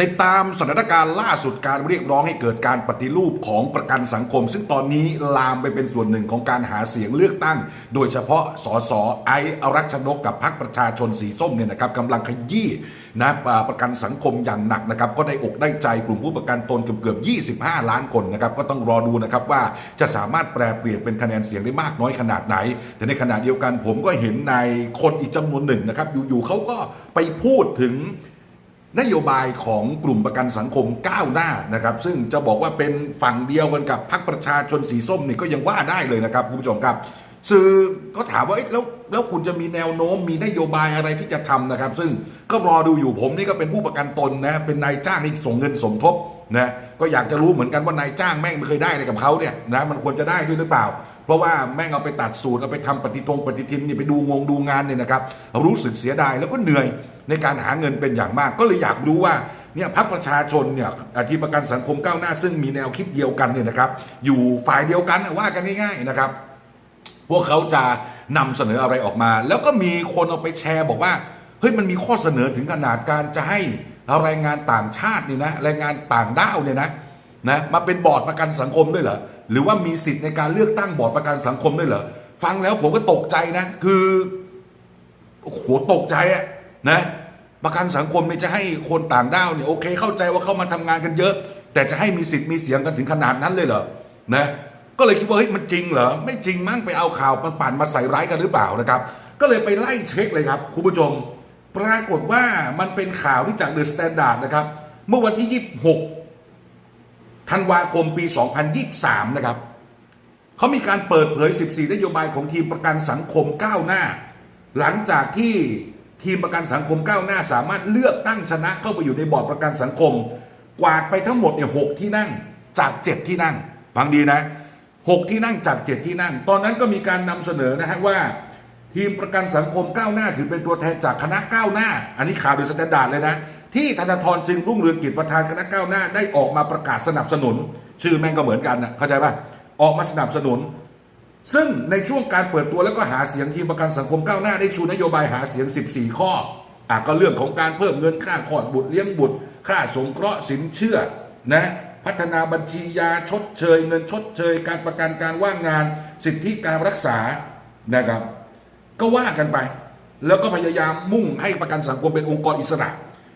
ติดตามสถานการณ์ล่าสุดการเรียกร้องให้เกิดการปฏิรูปของประกันสังคม ซึ่งตอนนี้ลามไปเป็นส่วนหนึ่งของการหาเสียงเลือกตั้ง โดยเฉพาะสสไออรักชนกกับพรรคประชาชนสีส้มเนี่ยนะครับกำลังขยี้นะประกันสังคมอย่างหนักนะครับก็ได้อกได้ใจกลุ่มผู้ประกันตนเกือบเกือบ25 ล้านคนนะครับก็ต้องรอดูนะครับว่าจะสามารถแปลเปลี่ยนเป็นคะแนนเสียงได้มากน้อยขนาดไหน แต่ในขณะเดียวกันผมก็เห็นในคนอีกจำนวนหนึ่งนะครับอยู่ๆเขาก็ไปพูดถึง นโยบายของกลุ่มประกันสังคมก้าวหน้านะครับ ซึ่งจะบอกว่าเป็นฝั่งเดียวกันกับพรรคประชาชนสีส้มนี่ก็ยังว่าได้เลยนะครับคุณผู้ชมครับ สื่อก็ถามว่าเอ๊ะแล้วแล้วคุณจะมีแนวโน้มมีนโยบายอะไรที่จะทำนะครับ ซึ่งก็รอดูอยู่ผมนี่ก็เป็นผู้ประกันตนนะเป็นนายจ้างที่ส่งเงินสมทบนะก็อยากจะรู้เหมือนกันว่านายจ้างแม่งไม่เคยได้อะไรกับเขาเนี่ยนะมันควรจะได้ด้วยหรือเปล่า เพราะว่าแม่งเอาไปตัดสูตรเอาไปทำปฏิทงปฏิทินนี่ไปดูงงดูงานเนี่ยนะครับรู้สึกเสียดายแล้วก็เหนื่อย ในการหาเงินเป็นอย่างมาก ก็เลยอยากรู้ว่าเนี่ยพรรคประชาชนเนี่ยอาที่ประกันสังคมก้าวหน้า ซึ่งมีแนวคิดเดียวกันเนี่ยนะครับ อยู่ฝ่ายเดียวกันว่ากันง่ายๆนะครับ พวกเขาจะนำเสนออะไรออกมา แล้วก็มีคนเอาไปแชร์บอกว่าเฮ้ยมันมีข้อเสนอถึงขนาดการจะให้แรงงานต่างชาตินี่นะแรงงานต่างด้าวเนี่ยนะนะมาเป็นบอร์ดประกันสังคมด้วยเหรอหรือว่ามีสิทธิ์ในการเลือกตั้งบอร์ดประกันสังคมด้วยเหรอฟังแล้วผมก็ตกใจนะ คือโหตกใจอะนะ ประกันสังคมเนี่ยจะให้คนต่างด้าวเนี่ยโอเค เข้าใจว่าเข้ามาทำงานกันเยอะ แต่จะให้มีสิทธิ์มีเสียงกันถึงขนาดนั้นเลยเหรอนะก็เลยคิดว่าเฮ้ยมันจริงเหรอไม่จริงมั้งไปเอาข่าวมันปั่นมาใส่ร้ายกันหรือเปล่านะครับ ก็เลยไปไล่เช็คเลยครับคุณผู้ชม ปรากฏว่ามันเป็นข่าวที่จากเดอะสแตนดาร์ดนะครับ เมื่อวันที่ 26ธันวาคมปี 2023 นะครับเขามีการเปิดเผย 14 นโยบายของทีมประกันสังคมก้าวหน้า หลังจากที่ ทีมประกันสังคมก้าวหน้าสามารถเลือกตั้งชนะเข้าไปอยู่ในบอร์ดประกันสังคม กวาดไปทั้งหมดเนี่ยหที่นั่งจาก7ที่นั่งฟังดีนะ6ที่นั่งจาก7ที่นั่ง ตอนนั้นก็มีการนำเสนอนะฮะว่า ทีมประกันสังคมก้าวหน้าถือเป็นตัวแทนจากคณะก้าวหน้า อันนี้ข่าวโดยสแตนดาร์ดเลยนะที่ธนาธรจึงรุ่งเรืองกิจประธานคณะก้าวหน้าได้ออกมาประกาศสนับสนุน ชื่อแม่งก็เหมือนกันนะเข้าใจป่ะออกมาสนับสนุน ซึ่งในช่วงการเปิดตัวแล้วก็หาเสียงทีมประกันสังคมก้าวหน้าได้ชูนโยบายหาเสียง 14 ข้ออะก็เรื่องของการเพิ่มเงินค่าคลอดบุตรเลี้ยงบุตร ค่าสงเคราะห์สินเชื่อนะพัฒนาบัญชียาชดเชย เงินชดเชย การประกันการว่างงาน สิทธิการรักษานะครับ ก็ว่ากันไป แล้วก็พยายามมุ่งให้ประกันสังคมเป็นองค์กรอิสระ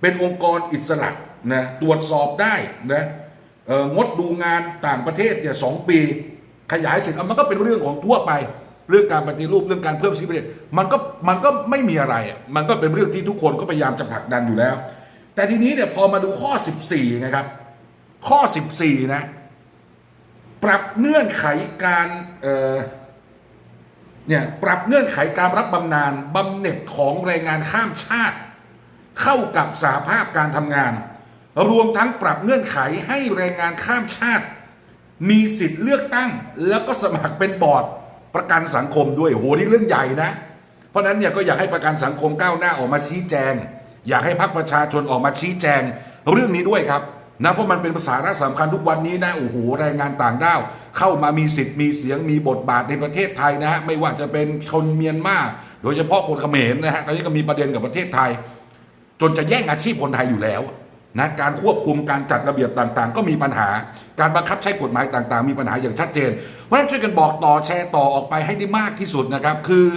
เป็นองค์กรอิสระนะตรวจสอบได้นะงดดูงานต่างประเทศเนี่ยสองปี ขยายสิทธิ์เอามันก็เป็นเรื่องของทั่วไป เรื่องการปฏิรูปเรื่องการเพิ่มสิทธิประโยชน์มันก็มันก็ไม่มีอะไรอะมันก็เป็นเรื่องที่ทุกคนก็พยายามจะผลักดันอยู่แล้ว แต่ทีนี้เนี่ยพอมาดูข้อ 14นะครับ ข้อ 14 นะ ปรับเงื่อนไขการเอ่อเนี่ยปรับเงื่อนไขการรับบำนาญบำเหน็จของแรงงานข้ามชาติ เข้ากับสาภาพการทำงาน รวมทั้งปรับเงื่อนไขให้แรงงานข้ามชาติ มีสิทธิ์เลือกตั้ง แล้วก็สมัครเป็นบอร์ดประกันสังคมด้วยโหนี่เรื่องใหญ่นะ เพราะฉะนั้นเนี่ยก็อยากให้ประกันสังคมก้าวหน้าออกมาชี้แจง อยากให้พรรคประชาชนออกมาชี้แจง เรื่องนี้ด้วยครับนะเพราะมันเป็นภาษาระสำคัญทุกวันนี้นะโอ้โหแรงงานต่างด้าวเข้ามามีสิทธิ์มีเสียงมีบทบาทในประเทศไทยนะฮะไม่ว่าจะเป็นชนเมียนมาโดยเฉพาะคนเขมรนะฮะตอนนี้ก็มีประเด็นกับประเทศไทย จนจะแย่งอาชีพคนไทยอยู่แล้ว นะการควบคุมการจัดระเบียบต่างๆ ก็มีปัญหา การบังคับใช้กฎหมายต่างๆ มีปัญหาอย่างชัดเจน เพราะฉะนั้นช่วยกันบอกต่อแชร์ต่อออกไปให้ได้มากที่สุดนะครับ คือ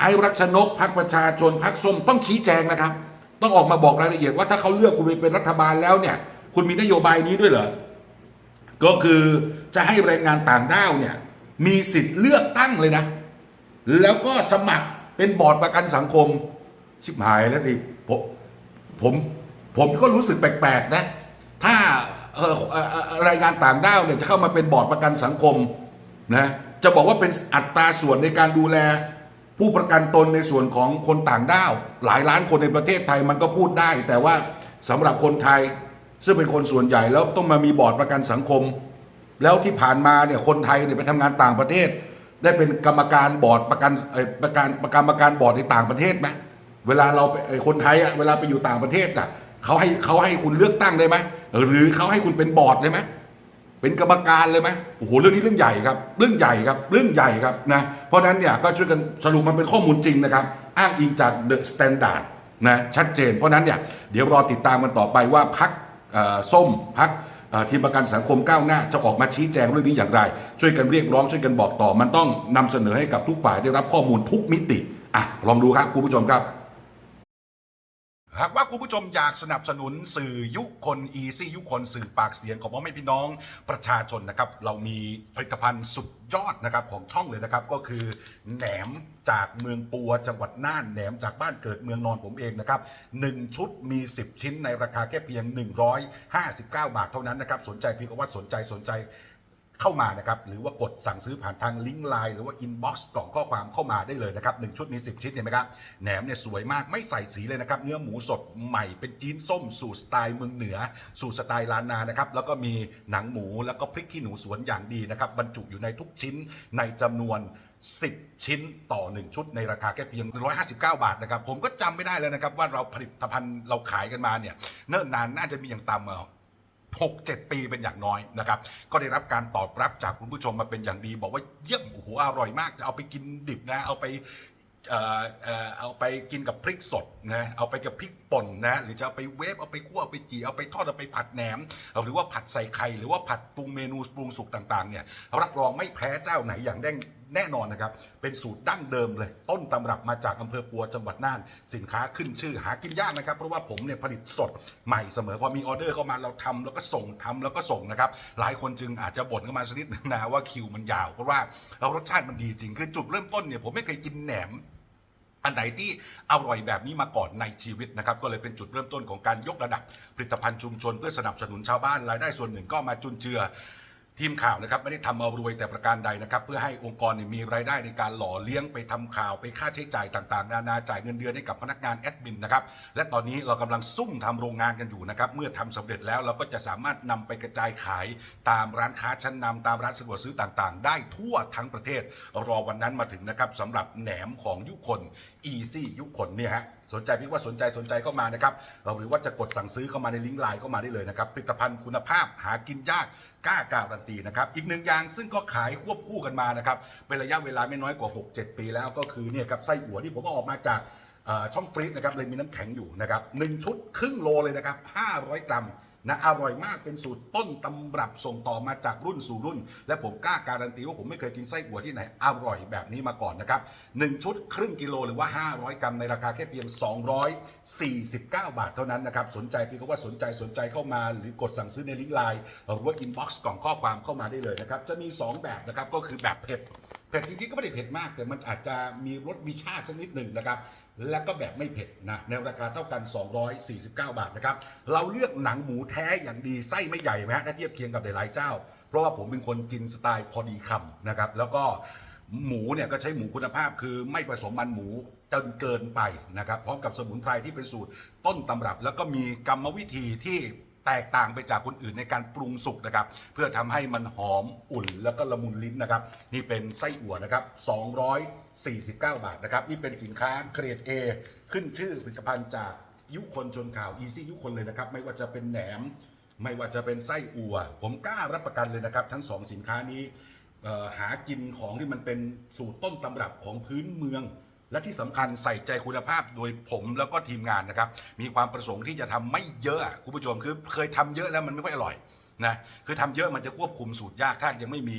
ไอ้รักชนกพักประชาชนพักส้มต้องชี้แจงนะครับ ต้องออกมาบอกรายละเอียดว่าถ้าเขาเลือกคุณไปเป็นรัฐบาลแล้วเนี่ย คุณมีนโยบายนี้ด้วยเหรอ ก็คือจะให้แรงงานต่างด้าวเนี่ยมีสิทธิ์เลือกตั้งเลยนะ แล้วก็สมัครเป็นบอร์ดประกันสังคม ชิบหายแล้วดิผมผม ผมก็รู้สึกแปลกๆนะ ถ้าเออรายงานต่างด้าวเนี่ยจะเข้ามาเป็นบอร์ดประกันสังคมนะจะบอกว่าเป็นอัตราส่วนในการดูแล ผู้ประกันตนในส่วนของคนต่างด้าว หลายล้านคนในประเทศไทยมันก็พูดได้ แต่ว่าสำหรับคนไทย ซึ่งเป็นคนส่วนใหญ่แล้วต้องมามีบอร์ดประกันสังคม แล้วที่ผ่านมาเนี่ยคนไทยเนี่ยไปทำงานต่างประเทศ ได้เป็นกรรมการบอร์ดประกันเอ่อประกันประกันประกันบอร์ดในต่างประเทศไหมเวลาเราไอ่อคนไทยอะเวลาไปอยู่ต่างประเทศอะ เขาให้เขาให้คุณเลือกตั้งได้ไหมหรือเขาให้คุณเป็นบอร์ดเลยไหมเป็นกรรมการเลยไหมโอ้โหเรื่องนี้เรื่องใหญ่ครับ เรื่องใหญ่ครับ เรื่องใหญ่ครับนะเพราะฉะนั้นเนี่ยก็ช่วยกันสรุปมันเป็นข้อมูลจริงนะครับ อ้างอิงจาก The Standard นะชัดเจน เพราะนั้นเนี่ยเดี๋ยวรอติดตามกันต่อไปว่าพักส้มพักทีมประกันสังคมก้าวหน้าจะออกมาชี้แจงเรื่องนี้อย่างไร ช่วยกันเรียกร้องช่วยกันบอกต่อ มันต้องนำเสนอให้กับทุกฝ่ายได้รับข้อมูลทุกมิติอะลองดูครับคุณผู้ชมครับ หากว่าคุณผู้ชมอยากสนับสนุนสื่อยุคนอีซี่ยุคนสื่อปากเสียงของพ่อแม่พี่น้องประชาชนนะครับ เรามีผลิตภัณฑ์สุดยอดนะครับของช่องเลยนะครับ ก็คือแหนมจากเมืองปัวจังหวัดน่านแหนมจากบ้านเกิดเมืองนอนผมเองนะครับหนึ่งชุดมี 10 ชิ้นในราคาแค่เพียง 159 บาทเท่านั้นนะครับ สนใจเพียงว่าสนใจสนใจ เข้ามานะครับ หรือว่ากดสั่งซื้อผ่านทางลิงก์ไลน์หรือว่าอินบ็อกซ์กล่องข้อความเข้ามาได้เลยนะครับหนึ่งชุดมี 10 ชิ้นเห็นไหมครับแหนมเนี่ยสวยมากไม่ใส่สีเลยนะครับ เนื้อหมูสดใหม่เป็นจีนส้มสูตรสไตล์เมืองเหนือ สูตรสไตล์ล้านนานะครับแล้วก็มีหนังหมูแล้วก็พริกขี้หนูสวนอย่างดีนะครับบรรจุอยู่ในทุกชิ้นในจำนวน10 ชิ้นต่อ 1 ชุดในราคาแค่เพียง 159 บาทนะครับ ผมก็จำไม่ได้แล้วนะครับ ว่าเราผลิตภัณฑ์เราขายกันมาเนี่ยเนิ่นนานน่าจะมีอย่างต่ำ อะหกเจ็ดปีเป็นอย่างน้อยนะครับ ก็ได้รับการตอบรับจากคุณผู้ชมมาเป็นอย่างดี บอกว่าเยี่ยมโอ้โหอร่อยมากจะเอาไปกินดิบนะ เอาไปเอ่อเอ่อเอาไปกินกับพริกสดนะเอาไปกับพริกป่นนะหรือจะเอาไปเวฟเอาไปคั่วเอาไปจีเอาไปทอดเอาไปผัดแหนมหรือว่าผัดใส่ไข่หรือว่าผัดปรุงเมนูปรุงสุกต่างๆเนี่ยรับรองไม่แพ้เจ้าไหนอย่างแน่ แน่นอนนะครับ เป็นสูตรดั้งเดิมเลย ต้นตำรับมาจากอำเภอปัวจังหวัดน่าน สินค้าขึ้นชื่อหากินยากนะครับ เพราะว่าผมเนี่ยผลิตสดใหม่เสมอพอมีออเดอร์เข้ามาเราทำแล้วก็ส่งทำแล้วก็ส่งนะครับ หลายคนจึงอาจจะบ่นเข้ามาสักนิดนึงนะว่าคิวมันยาวเพราะว่าเรารสชาติมันดีจริงคือจุดเริ่มต้นเนี่ยผมไม่เคยกินแหนมอันไหนที่อร่อยแบบนี้มาก่อนในชีวิตนะครับ ก็เลยเป็นจุดเริ่มต้นของการยกระดับผลิตภัณฑ์ชุมชน เพื่อสนับสนุนชาวบ้านรายได้ส่วนหนึ่งก็มาจุนเจือ ทีมข่าวนะครับไม่ได้ทำเอารวยแต่ประการใดนะครับ เพื่อให้องค์กรมีรายได้ในการหล่อเลี้ยงไปทำข่าวไปค่าใช้จ่ายต่างๆ นานาจ่ายเงินเดือนให้กับพนักงานแอดมินนะครับและตอนนี้เรากำลังซุ่มทำโรงงานกันอยู่นะครับเมื่อทำสำเร็จแล้วเราก็จะสามารถนำไปกระจายขายตามร้านค้าชั้นนำตามร้านสะดวกซื้อต่างๆ ได้ทั่วทั้งประเทศรอวันนั้นมาถึงนะครับสำหรับแหนมของยุคนอีซี่ยุคนเนี่ยฮะสนใจพี่ว่าสนใจสนใจเข้ามานะครับหรือว่าจะกดสั่งซื้อเข้ามาในลิงก์ไลน์เข้ามาได้เลยนะครับผลิตภัณฑ์คุณภาพหากินยาก กล้าการันตีนะครับ อีกหนึ่งอย่างซึ่งก็ขายควบคู่กันมานะครับ เป็นระยะเวลาไม่น้อยกว่า 6-7 ปีแล้วก็คือเนี่ยครับไส้อั่วที่ผมเอาออกมาจากช่องฟรีซนะครับเลยมีน้ำแข็งอยู่นะครับหนึ่งชุดครึ่งโลเลยนะครับ500 กรัม นะอร่อยมากเป็นสูตรต้นตำรับส่งต่อมาจากรุ่นสู่รุ่น และผมกล้าการันตีว่าผมไม่เคยกินไส้อั่วที่ไหนอร่อยแบบนี้มาก่อนนะครับหนึ่งชุดครึ่งกิโลหรือว่า 500 กรัมในราคาแค่เพียง 249 บาทเท่านั้นนะครับ สนใจพี่ก็ว่าสนใจสนใจเข้ามา หรือกดสั่งซื้อในลิงก์ไลน์หรือว่าอินบ็อกซ์กล่องข้อความเข้ามาได้เลยนะครับจะมี 2 แบบนะครับก็คือแบบเผ็ด ผ็ดจริงๆก็ไม่ได้เผ็ดมาก แต่มันอาจจะมีรสมีชาติสักนิดหนึ่งนะครับ แล้วก็แบบไม่เผ็ดนะในราคาเท่ากัน 249 บาทนะครับ เราเลือกหนังหมูแท้อย่างดีไส้ไม่ใหญ่ไหมฮะถ้าเทียบเคียงกับหลายๆเจ้า เพราะว่าผมเป็นคนกินสไตล์พอดีคำนะครับ แล้วก็หมูเนี่ยก็ใช้หมูคุณภาพคือไม่ผสมมันหมูจนเกินไปนะครับพร้อมกับสมุนไพรที่เป็นสูตรต้นตำรับ แล้วก็มีกรรมวิธีที่ แตกต่างไปจากคนอื่นในการปรุงสุกนะครับ เพื่อทำให้มันหอมอุ่นแล้วก็ละมุนลิ้นนะครับ นี่เป็นไส้อั่วนะครับ249 บาทนะครับ นี่เป็นสินค้าเกรด A ขึ้นชื่อผลิตภัณฑ์จากยุคนชนข่าว Easy ยุคนเลยนะครับ ไม่ว่าจะเป็นแหนม ไม่ว่าจะเป็นไส้อั่ว ผมกล้ารับประกันเลยนะครับ ทั้งสองสินค้านี้หากินของที่มันเป็นสูตรต้นตำรับของพื้นเมือง และที่สำคัญใส่ใจคุณภาพโดยผมแล้วก็ทีมงานนะครับ มีความประสงค์ที่จะทำไม่เยอะคุณผู้ชมคือเคยทำเยอะแล้วมันไม่ค่อยอร่อยนะคือทำเยอะมันจะควบคุมสูตรยากถ้ายังไม่มี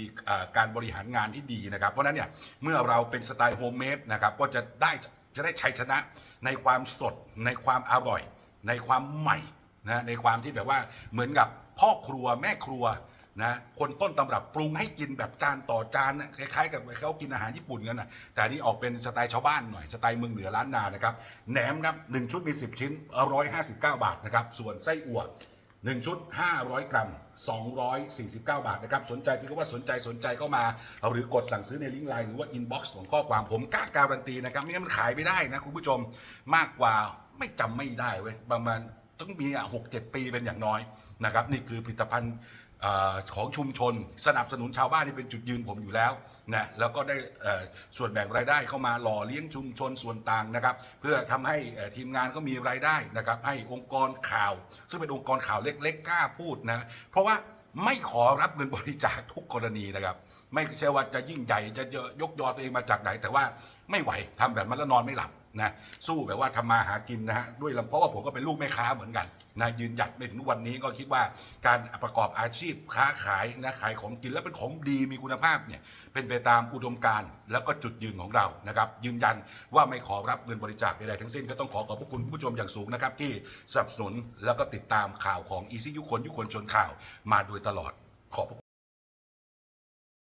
การบริหารงานที่ดีนะครับ เพราะนั้นเนี่ยเมื่อเราเป็นสไตล์โฮมเมดนะครับก็จะได้จะได้ชัยชนะในความสดในความอร่อย ในความใหม่นะในความที่แบบว่าเหมือนกับพ่อครัวแม่ครัว นะคนต้นตำรับปรุงให้กินแบบจานต่อจานนะคล้ายๆกับเขากินอาหารญี่ปุ่นกันนะแต่นนี้ออกเป็นสไตล์ชาวบ้านหน่อยสไตล์เมืองเหนือล้านนานะครับแหนมครับหนึ่งชุดมี 10 ชิ้น 159 บาทนะครับส่วนไส้อั่ว1ชุด 500 กรัม 249 บาทนะครับ สนใจพี่ก็ว่าสนใจสนใจเข้ามาเอาหรือกดสั่งซื้อในลิงก์ไลน์หรือว่าอินบ็อกซ์ของข้อความผมกล้าการันตีนะครับไม่งั้นมันขายไม่ได้นะคุณผู้ชมมากกว่าไม่จำไม่ได้เว้ยประมาณต้องมีอะหกเจ็ดปีเป็นอย่างน้อยนะครับ นี่คือผลิตภัณฑ์ อของชุมชนสนับสนุนชาวบ้านนี่เป็นจุดยืนผมอยู่แล้วนะแล้วก็ได้เอ่อส่วนแบ่งรายได้เข้ามาหล่อเลี้ยงชุมชนส่วนต่างนะครับ เพื่อทำให้เอ่อทีมงานก็มีรายได้นะครับ ให้องค์กรข่าว ซึ่งเป็นองค์กรข่าวเล็กๆกล้าพูดนะเพราะว่าไม่ขอรับเงินบริจาคทุกกรณีนะครับ ไม่ใช่ว่าจะยิ่งใหญ่จะยกยอตัวเองมาจากไหน แต่ว่าไม่ไหวทำแบบนั้นแล้วนอนไม่หลับนะสู้แบบว่าทำมาหากินนะฮะด้วยลำเพราะว่าผมก็เป็นลูกแม่ค้าเหมือนกันนะยืนหยัดในถึงวันนี้ก็คิดว่าการประกอบอาชีพค้าขายนะขายของกินแล้วเป็นของดีมีคุณภาพเนี่ยเป็นไปตามอุดมการณ์แล้วก็จุดยืนของเรานะครับยืนยันว่าไม่ขอรับเงินบริจาคใดๆทั้งสิ้นก็ต้องขอขอบพระคุณผู้ชมอย่างสูงนะครับที่สนับสนุนแล้วก็ติดตามข่าวของอีซี่ยุคนยุคนชนข่าวมาโดยตลอดขอบพระ